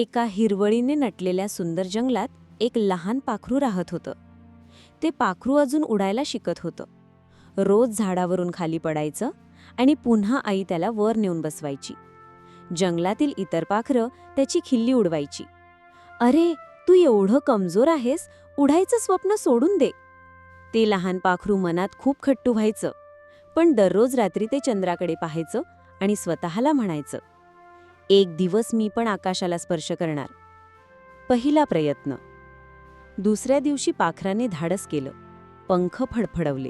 एका हिरवळीने नटलेल्या सुंदर जंगलात एक लहान पाखरू राहत होतं. ते पाखरू अजून उडायला शिकत होतं. रोज झाडावरून खाली पडायचं आणि पुन्हा आई त्याला वर नेऊन बसवायची. जंगलातील इतर पाखरं त्याची खिल्ली उडवायची. अरे तू एवढं कमजोर आहेस उडायचं स्वप्न सोडून दे. ते लहान पाखरू मनात खूप खट्टू व्हायचं पण दररोज रात्री ते चंद्राकडे पाहायचं आणि स्वतःला म्हणायचं एक दिवस मी पण आकाशाला स्पर्श करणार. पहिला प्रयत्न. दुसऱ्या दिवशी पाखराने धाडस केलं. पंख फडफडवले.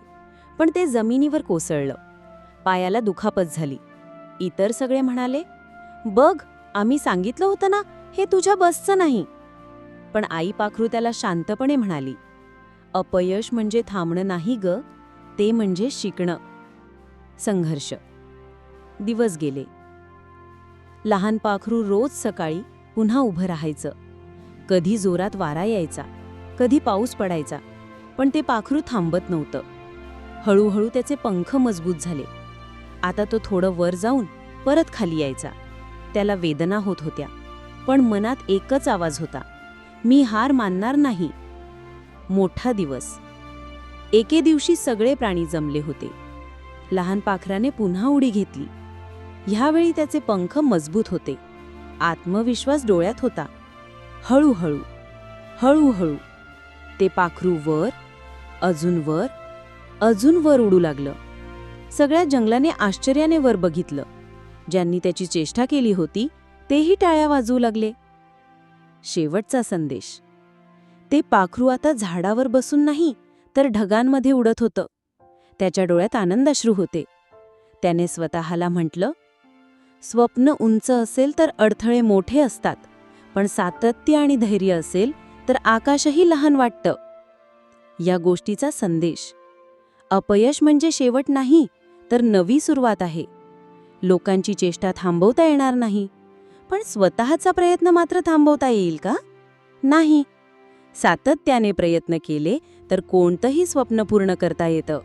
पण ते जमिनीवर कोसळलं. पायाला दुखापत झाली. इतर सगळे म्हणाले बघ आम्ही सांगितलं होतं ना हे तुझ्या बसचं नाही. पण आई पाखरू त्याला शांतपणे म्हणाली अपयश म्हणजे थांबणं नाही ग ते म्हणजे शिकणं. संघर्ष. दिवस गेले. लहान पाखरू रोज सकाळी पुन्हा उभं राहायचं. कधी जोरात वारा यायचा कधी पाऊस पडायचा पण ते पाखरू थांबत नव्हतं. हळूहळू त्याचे पंख मजबूत झाले. आता तो थोडं वर जाऊन परत खाली यायचा. त्याला वेदना होत होत्या पण मनात एकच आवाज होता मी हार मानणार नाही. मोठा दिवस. एके दिवशी सगळे प्राणी जमले होते. लहान पाखराने पुन्हा उडी घेतली. ह्यावेळी त्याचे पंख मजबूत होते. आत्मविश्वास डोळ्यात होता. हळूहळू हळूहळू ते पाखरू वर अजून वर अजून वर उडू लागलं. सगळ्या जंगलाने आश्चर्याने वर बघितलं. ज्यांनी त्याची चेष्टा केली होती तेही टाळ्या वाजवू लागले. शेवटचा संदेश. ते पाखरू आता झाडावर बसून नाही तर ढगांमध्ये उडत होतं. त्याच्या डोळ्यात आनंदाश्रू होते. त्याने स्वतःला म्हटलं स्वप्न उंच असेल तर अडथळे मोठे असतात पण सातत्य आणि धैर्य असेल तर आकाशही लहान वाटतं. या गोष्टीचा संदेश. अपयश म्हणजे शेवट नाही तर नवी सुरुवात आहे. लोकांची चेष्टा थांबवता येणार नाही पण स्वतःचा प्रयत्न मात्र थांबवता येईल का? नाही. सातत्याने प्रयत्न केले तर कोणतंही स्वप्न पूर्ण करता येतं.